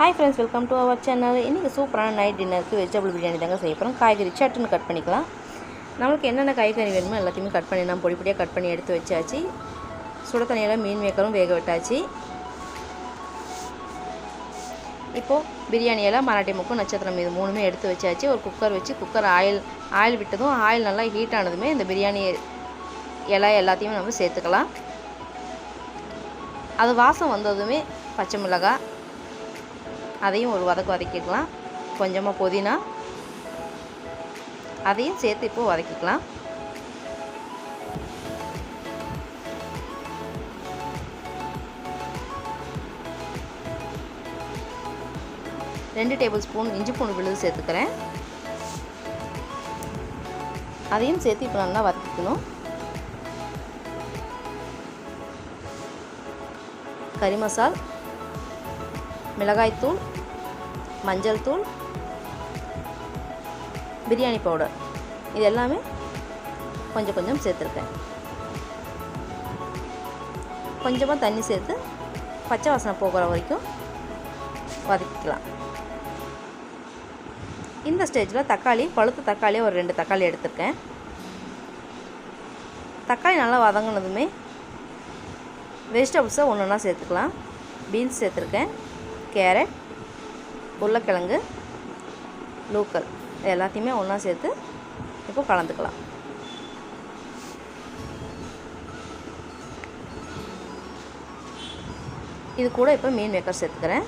Hi friends welcome to our channel இன்றைக்கி சூப்பரான night டின்னருக்கு வெஜிடபிள் பிரியாணி தாங்க செய்ய போகிறோம் காய்கறி சட்டுன்னு கட் பண்ணிக்கலாம். நம்மளுக்கு என்னென்ன காய்கறி வேணுமோ எல்லாத்தையுமே கட் பண்ணி நான் பொடி பொடியாக கட் பண்ணி எடுத்து வச்சாச்சு. சுட தண்ணியில் மீன் மேக்கரும் வேக விட்டாச்சு. இப்போது பிரியாணி மராட்டி முக்கும் நட்சத்திரம் இது மூணுமே எடுத்து வச்சாச்சு. ஒரு குக்கர் வச்சு குக்கர் ஆயில் ஆயில் விட்டதும் ஆயில் நல்லா ஹீட் ஆனதுமே இந்த பிரியாணி இலை எல்லாத்தையுமே நம்ம சேர்த்துக்கலாம். அது வாசம் வந்ததுமே பச்சை மிளகாய் அதையும் ஒரு வதக்கு வதக்கிக்கலாம். கொஞ்சமாக புதினா. அதையும் சேர்த்து இப்போ வதக்கிக்கலாம். ரெண்டு டேபிள் ஸ்பூன் இஞ்சி பூண்டு விழுது சேர்த்துக்கிறேன். அதையும் சேர்த்து இப்போ நல்லா வதக்கிக்கணும். கறி மசால். மிளகாய்த்தூள் மஞ்சள் தூள் பிரியாணி பவுடர். இது எல்லாமே கொஞ்சம் கொஞ்சம் சேர்த்துருக்கேன். கொஞ்சமாக தண்ணி சேர்த்து பச்சை வாசனை போகிற வரைக்கும் வதக்கிக்கலாம். இந்த ஸ்டேஜில் தக்காளி பழுத்த தக்காளி ஒரு ரெண்டு தக்காளி எடுத்திருக்கேன். தக்காளி நல்லா வதங்கினதுமே வெஜிடபிள்ஸை ஒன்று ஒன்றா சேர்த்துக்கலாம். பீன்ஸ் சேர்த்துருக்கேன். கேரட் உருளைக்கிழங்கு லூக்கல். எல்லாத்தையுமே ஒன்றா சேர்த்து இப்போ கலந்துக்கலாம். இது கூட இப்போ மீன் மேக்கர் சேர்த்துக்கிறேன்.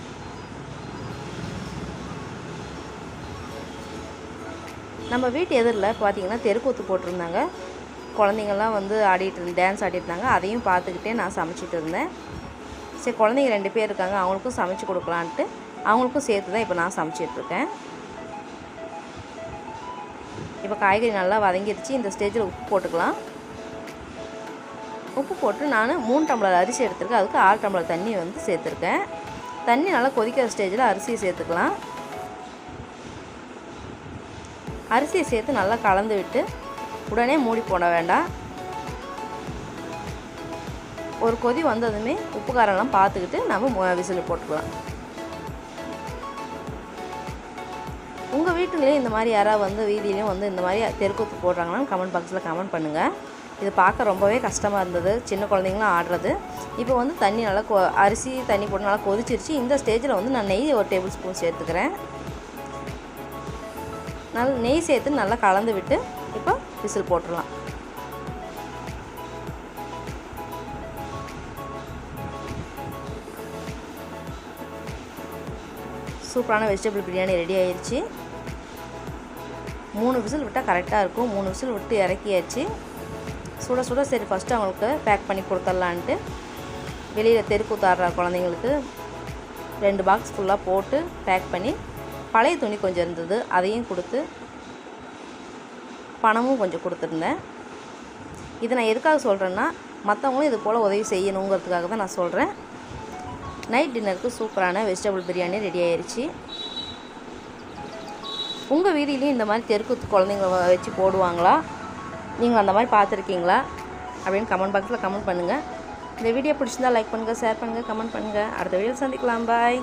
நம்ம வீட்டு எதிரில் பார்த்தீங்கன்னா தெருக்கூத்து போட்டிருந்தாங்க. குழந்தைங்கள்லாம் வந்து ஆடிட்டு டான்ஸ் ஆடிட்டு இருந்தாங்க. அதையும் பார்த்துக்கிட்டே நான் சமைச்சிட்டு இருந்தேன். சரி குழந்தைங்க ரெண்டு பேர் இருக்காங்க அவங்களுக்கும் சமைச்சு கொடுக்கலான்ட்டு அவங்களுக்கும் சேர்த்து தான் இப்போ நான் சமைச்சிட்ருக்கேன் இப்போ காய்கறி நல்லா வதங்கிடுச்சு இந்த ஸ்டேஜில் உப்பு போட்டுக்கலாம். உப்பு போட்டு நான் மூணு டம்ளர் அரிசி எடுத்துருக்கேன் அதுக்கு ஆறு டம்ளர் தண்ணி வந்து சேர்த்துருக்கேன். தண்ணி நல்லா கொதிக்கிற ஸ்டேஜில் அரிசியை சேர்த்துக்கலாம். அரிசியை சேர்த்து நல்லா கலந்து விட்டு உடனே மூடி போட வேண்டாம். ஒரு கொதி வந்ததுமே உப்பு காரம்லாம் பார்த்துக்கிட்டு நம்ம விசில் போட்டுக்கலாம். உங்கள் வீட்டுலேயும் இந்த மாதிரி யாராவது வந்து வீதியிலையும் வந்து இந்த மாதிரி தெருக்கூத்து போடுறாங்கன்னா கமெண்ட் பாக்ஸில் கமெண்ட் பண்ணுங்கள் இது பார்க்க ரொம்பவே கஷ்டமாக இருந்தது. சின்ன குழந்தைங்களாம் ஆடுறது. இப்போ வந்து தண்ணி நல்லா கொ அரிசி தண்ணி போட்டு நல்லா கொதிச்சிருச்சு. இந்த ஸ்டேஜில் வந்து நான் நெய் ஒரு டேபிள் ஸ்பூன் சேர்த்துக்கிறேன். நல்லா நெய் சேர்த்து நல்லா கலந்து விட்டு இப்போ விசில் போட்டுடலாம். சூப்பரான வெஜிடபிள் பிரியாணி ரெடி ஆயிடுச்சு மூணு விசில் விட்டால் கரெக்டாக இருக்கும். மூணு விசில் விட்டு இறக்கியாச்சு. சுட சுட சரி ஃபஸ்ட்டு அவங்களுக்கு பேக் பண்ணி கொடுத்துட்லான்ட்டு. வெளியில் தெருக்கூத்தாடுற குழந்தைங்களுக்கு ரெண்டு பாக்ஸ் ஃபுல்லாக போட்டு பேக் பண்ணி பழைய துணி கொஞ்சம் இருந்தது அதையும் கொடுத்து பணமும் கொஞ்சம் கொடுத்துருந்தேன். இதை நான் எதுக்காக சொல்கிறேன்னா மற்றவங்களும் இது போல் உதவி செய்யணுங்கிறதுக்காக தான் நான் சொல்கிறேன் நைட் டின்னருக்கு சூப்பரான வெஜிடபிள் பிரியாணி ரெடி ஆயிடுச்சு உங்கள் வீதியிலையும் இந்த மாதிரி தெருக்கூத்து குழந்தைங்கள வச்சு போடுவாங்களா? நீங்கள் அந்த மாதிரி பார்த்துருக்கீங்களா? அப்படின்னு கமெண்ட் பாக்ஸில் கமெண்ட் பண்ணுங்கள் இந்த வீடியோ பிடிச்சிருந்தா லைக் பண்ணுங்கள் ஷேர் பண்ணுங்கள் கமெண்ட் பண்ணுங்கள் அடுத்த வீடியோ சந்திக்கலாம். பாய்